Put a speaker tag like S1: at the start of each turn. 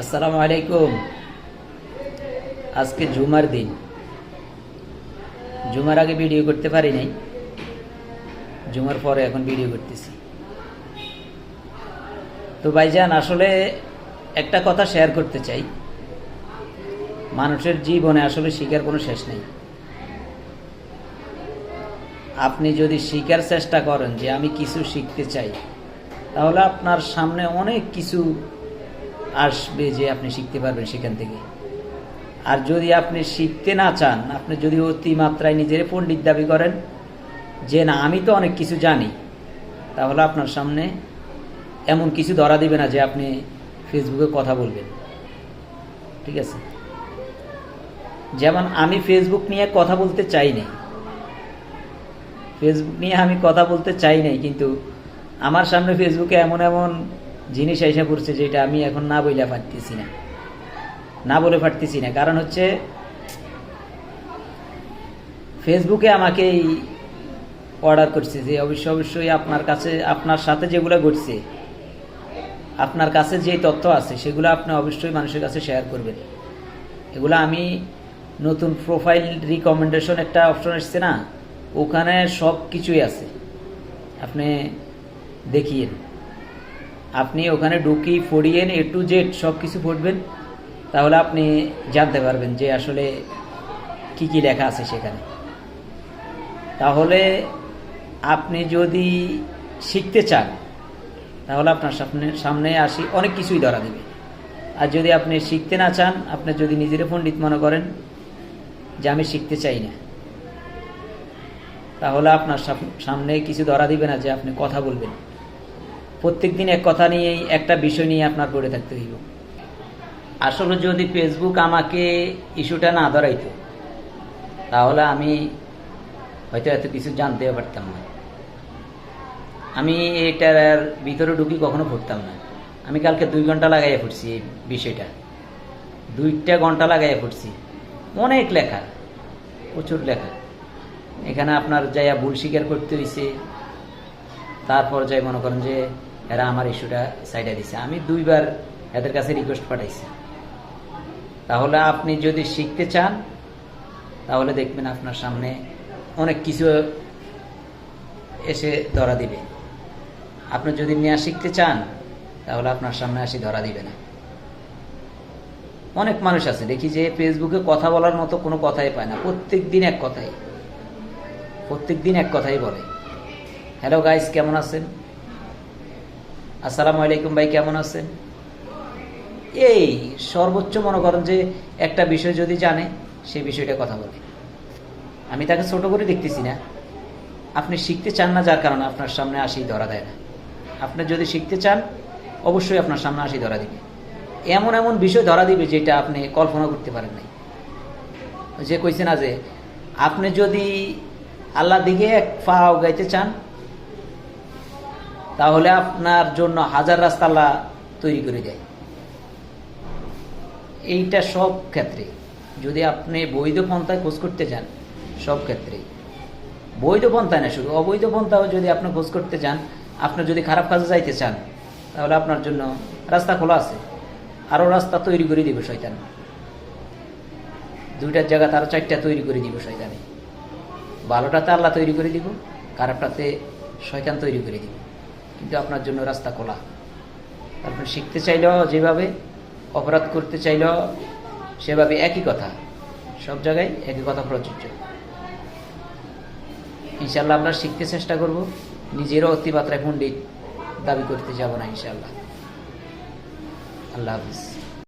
S1: আসসালামু আলাইকুম। আজকে জুমার দিন। জুমার আগে ভিডিও করতে পারি নাই। জুমার পরে এখন ভিডিও করতেছি। তো ভাইজান, আসলে একটা কথা শেয়ার করতে চাই। মানুষের জীবনে আসলে শিকার কোনো শেষ নেই। আপনি যদি শিকার চেষ্টা করেন যে আমি কিছু শিখতে চাই, তাহলে আপনার সামনে অনেক কিছু আসবে যে আপনি শিখতে পারবেন সেখান থেকে। আর যদি আপনি শিখতে না চান, আপনি যদি অতিমাত্রায় নিজের পণ্ডিত দাবি করেন, যে না, আমি তো অনেক কিছু জানি, তাহলে আপনার সামনে এমন কিছু ধরা দিবে না যে আপনি ফেসবুকে কথা বলবেন। ঠিক আছে? যেমন আমি ফেসবুক নিয়ে কথা বলতে চাই নাই। ফেসবুক নিয়ে আমি কথা বলতে চাই নাই, কিন্তু আমার সামনে ফেসবুকে এমন এমন জিনিস এসে পড়ছে যেটা আমি এখন না বইলে পারতেছি না। না বলে পারতেছি না। কারণ হচ্ছে ফেসবুকে আমাকেই অর্ডার করছে যে অবশ্যই অবশ্যই আপনার কাছে, আপনার সাথে যেগুলো ঘটছে, আপনার কাছে যে তথ্য আছে, সেগুলো আপনি অবশ্যই মানুষের কাছে শেয়ার করবেন। এগুলো আমি নতুন প্রোফাইল রিকমেন্ডেশন একটা অপশন এসছে না, ওখানে সব কিছুই আছে। আপনি দেখিয়েন। আপনি ওখানে ঢুকি ফড়িয়েন এ টু জেড সব কিছু পড়বেন, তাহলে আপনি জানতে পারবেন যে আসলে কি কি লেখা আছে সেখানে। তাহলে আপনি যদি শিখতে চান, তাহলে আপনার সামনে সামনে আসি, অনেক কিছুই ধরা দিবে। আর যদি আপনি শিখতে না চান, আপনি যদি নিজের পণ্ডিত মনে করেন যে আমি শিখতে চাই না, তাহলে আপনার সাম- সামনে কিছু ধরা দিবে না যে আপনি কথা বলবেন। প্রত্যেক দিন এক কথা নিয়েই, একটা বিষয় নিয়ে আপনার পড়ে থাকতে হইব। আসলে যদি ফেসবুক আমাকে ইস্যুটা না ধরাইতো, তাহলে আমি হয়তো এত কিছু জানতেও পারতাম না। আমি এটার ভিতরে ঢুকি কখনো পড়তাম না। আমি কালকে দুই ঘণ্টা লাগাইয়া পড়ছি এই বিষয়টা। দুইটা ঘণ্টা লাগাইয়া পড়ছি। অনেক লেখা, প্রচুর লেখা। এখানে আপনার যাইয়া ভুল স্বীকার করতে হয়েছে তারপর যাই মনে করেন যে এরা আমার ইস্যুটা সাইডে দিছে। আমি দুইবার এদের কাছে রিকোয়েস্ট পাঠাইছি। তাহলে আপনি যদি শিখতে চান, তাহলে দেখবেন আপনার সামনে অনেক কিছু এসে ধরা দিবে। আপনি যদি নেওয়া শিখতে চান, তাহলে আপনার সামনে আসি ধরা দিবে না। অনেক মানুষ আছে, দেখি যে ফেসবুকে কথা বলার মতো কোনো কথাই পায় না। প্রত্যেক দিন এক কথাই। প্রত্যেক দিন এক কথাই বলে। হ্যালো গাইস কেমন আছেন? আসসালামু আলাইকুম ভাই, কেমন আছেন? এই সর্বোচ্চ মনে করেন যে একটা বিষয় যদি জানে, সেই বিষয়টা কথা বলে। আমি তাকে ছোট করে দেখতেছি না। আপনি শিখতে চান না যার কারণে আপনার সামনে আসি ধরা দেয় না। আপনি যদি শিখতে চান, অবশ্যই আপনার সামনে আসি ধরা দিবে। এমন এমন বিষয় ধরা দিবে যেটা আপনি কল্পনা করতে পারেন নাই। যে কইছে না যে, আপনি যদি আল্লাহ দিকে এক পা গাইতে চান তাহলে আপনার জন্য হাজার রাস্তা তৈরি করে দেয়। এইটা সব ক্ষেত্রে। যদি আপনি বৈধ পন্থায় খোঁজ করতে চান সব ক্ষেত্রে। বৈধ পন্থায় না শুধু, অবৈধ পন্থাও যদি আপনি খোঁজ করতে চান আপনি যদি খারাপ কাজে যাইতে চান, তাহলে আপনার জন্য রাস্তা খোলা আছে। আরও রাস্তা তৈরি করে দিবে শয়তান। দুইটার জায়গা তারও চারটা তৈরি করে দিব শয়তানে। ভালোটাতে আল্লাহ তৈরি করে দিব, খারাপটাতে শয়তান তৈরি করে দিব। কিন্তু আপনার জন্য রাস্তা খোলা। আপনি শিখতে চাইল যেভাবে, অপরাধ করতে চাইল সেভাবে একই কথা। সব জায়গায় একই কথা প্রযোজ্য। ইনশাল্লাহ আমরা শিখতে চেষ্টা করব। নিজেরও অতিমাত্রায় পণ্ডিত দাবি করতে যাব না ইনশাল্লাহ আল্লাহ হাফিজ।